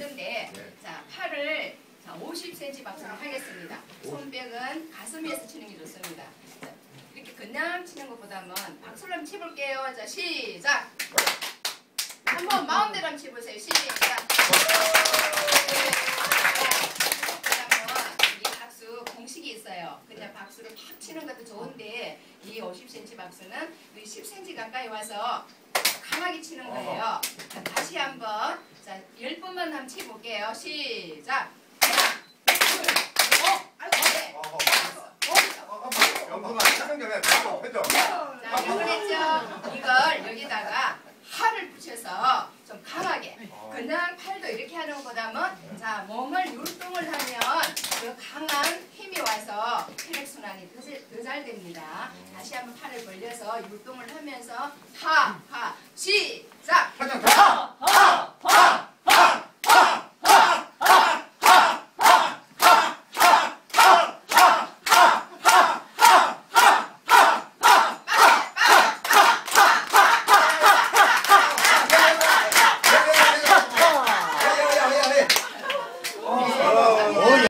없는데 네. 자 팔을 자 50cm 박수를 하겠습니다. 손뼉은 가슴 위에서 치는 게 좋습니다. 자, 이렇게 그냥 치는 것보다는 박수를 한번 치볼게요. 자 시작. 한번 마음대로 한번 치보세요. 시작. 박수 공식이 있어요. 그냥 박수를 팍 치는 것도 좋은데 이 50cm 박수는 이 10cm 가까이 와서 강하게 치는 거예요. 자, 다시 한번 자 10번만 한번 치볼게요. 시작. 자. 이걸 여기다가 팔을 붙여서 좀 강하게. 그냥 팔도 이렇게 하는 것보다는 자 몸을 율동을 하면 그 강한 힘이 와서 혈액순환이 더 잘 됩니다. 다시 한번 팔을 벌려서 율동을 하면서 하.